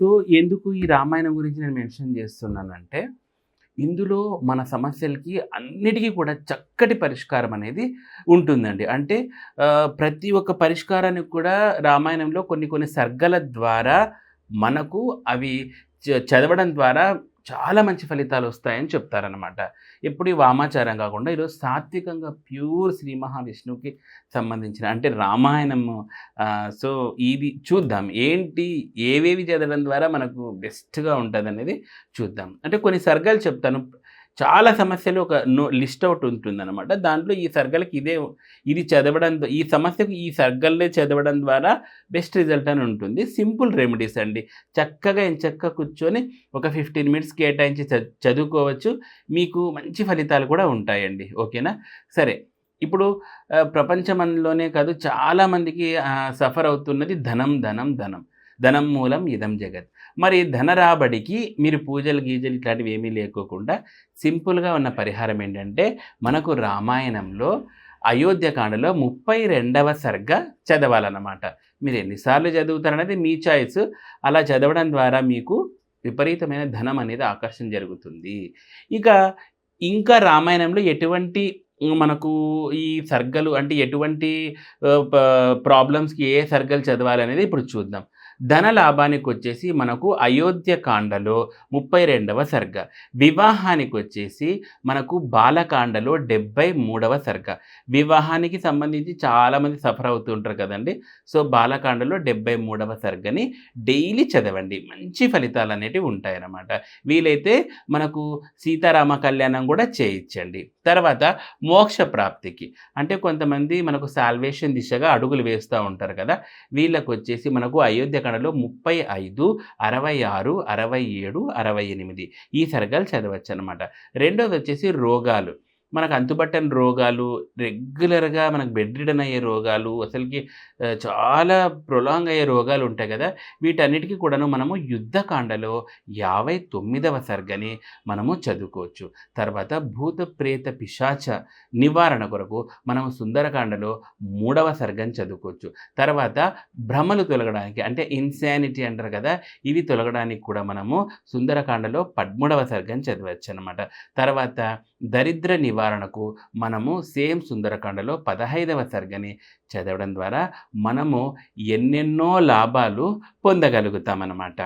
So ఎందుకు ఈ రామాయణం గురించి నేను మెన్షన్ చేస్తున్నానంటే ఇందులో మన సమస్యలకి అన్నిటికీ కూడా చక్కటి పరిష్కారం అనేది ఉంటుందండి. అంటే ప్రతి ఒక్క పరిష్కారానికి కూడా రామాయణంలో కొన్ని కొన్ని సర్గల ద్వారా మనకు అవి చ- చదవడం ద్వారా చాలా మంచి ఫలితాలు వస్తాయని చెప్తారనమాట ఎప్పుడు ఈ వామాచారం కాకుండా ఈరోజు సాత్వికంగా ప్యూర్ శ్రీ మహావిష్ణువుకి సంబంధించిన అంటే రామాయణము సో ఇది చూద్దాం. ఏంటి ఏవేవి చదవడం ద్వారా మనకు బెస్ట్గా ఉంటుంది అనేది చూద్దాం. అంటే కొన్ని సర్గాలు చెప్తాను. చాలా సమస్యలు ఒక నో లిస్ట్ అవుట్ ఉంటుందన్నమాట. దాంట్లో ఈ సర్గల్కి ఇదే ఇది చదవడం ఈ సమస్యకు ఈ సర్గల్నే చదవడం ద్వారా బెస్ట్ రిజల్ట్ అని ఉంటుంది. సింపుల్ రెమెడీస్ అండి. చక్కగా ఎంచక్క కూర్చొని ఒక ఫిఫ్టీన్ మినిట్స్ కేటాయించి చదువుకోవచ్చు. మీకు మంచి ఫలితాలు కూడా ఉంటాయండి. ఓకేనా? సరే. ఇప్పుడు ప్రపంచమంలోనే కాదు చాలామందికి సఫర్ అవుతున్నది ధనం ధనం ధనం. ధనం మూలం ఇదం జగత్. మరి ధన రాబడికి మీరు పూజలు గీజలు ఇట్లాంటివి ఏమీ లేకోకుండా సింపుల్గా ఉన్న పరిహారం ఏంటంటే మనకు రామాయణంలో అయోధ్యకాండలో ముప్పై రెండవ సర్గ చదవాలన్నమాట. మీరు ఎన్నిసార్లు చదువుతారనేది మీ చాయిస్ అలా చదవడం ద్వారా మీకు విపరీతమైన ధనం అనేది ఆకర్షణ జరుగుతుంది. ఇక ఇంకా రామాయణంలో ఎటువంటి మనకు ఈ సర్గలు అంటే ఎటువంటి ప్రాబ్లమ్స్కి ఏ సర్గలు చదవాలనేది ఇప్పుడు చూద్దాం. ధన లాభానికి వచ్చేసి మనకు అయోధ్య కాండలో ముప్పై రెండవ సర్గ. వివాహానికి వచ్చేసి మనకు బాలకాండలో డెబ్బై మూడవ సర్గ. వివాహానికి సంబంధించి చాలామంది సఫర్ అవుతుంటారు కదండి. సో బాలకాండలో డెబ్బై మూడవ సర్గని డైలీ చదవండి. మంచి ఫలితాలు అనేటివి ఉంటాయన్నమాట వీలైతే మనకు సీతారామ కళ్యాణం కూడా చేయించండి. తర్వాత మోక్ష ప్రాప్తికి. అంటే కొంతమంది మనకు సాల్వేషన్ దిశగా అడుగులు వేస్తూ ఉంటారు కదా. వీళ్ళకు వచ్చేసి మనకు అయోధ్యకాండలో ముప్పై ఐదు అరవై ఆరు అరవై ఏడు అరవై ఎనిమిది ఈ సర్గాలు చదవచ్చు అనమాట రెండోది వచ్చేసి రోగాలు. మనకు అంతుబట్టని రోగాలు రెగ్యులర్గా మనకు బెడ్ రిడన్ అయ్యే రోగాలు అసలుకి చాలా ప్రొలాంగ్ అయ్యే రోగాలు ఉంటాయి కదా. వీటన్నిటికీ కూడాను మనము యుద్ధకాండలో యాభై తొమ్మిదవ సర్గని మనము చదువుకోవచ్చు. తర్వాత భూత ప్రేత పిశాచ నివారణ కొరకు మనము సుందరకాండలో మూడవ సర్గం చదువుకోవచ్చు. తర్వాత భ్రమలు తొలగడానికి అంటే ఇన్సానిటీ అంటారు కదా ఇవి తొలగడానికి కూడా మనము సుందరకాండలో పదమూడవ సర్గం చదవచ్చు అనమాట తర్వాత దరిద్ర నివారణకు మనము సేమ్ సుందరకాండలో పదహైదవ సర్గని చదవడం ద్వారా మనము ఎన్నెన్నో లాభాలు పొందగలుగుతామన్నమాట.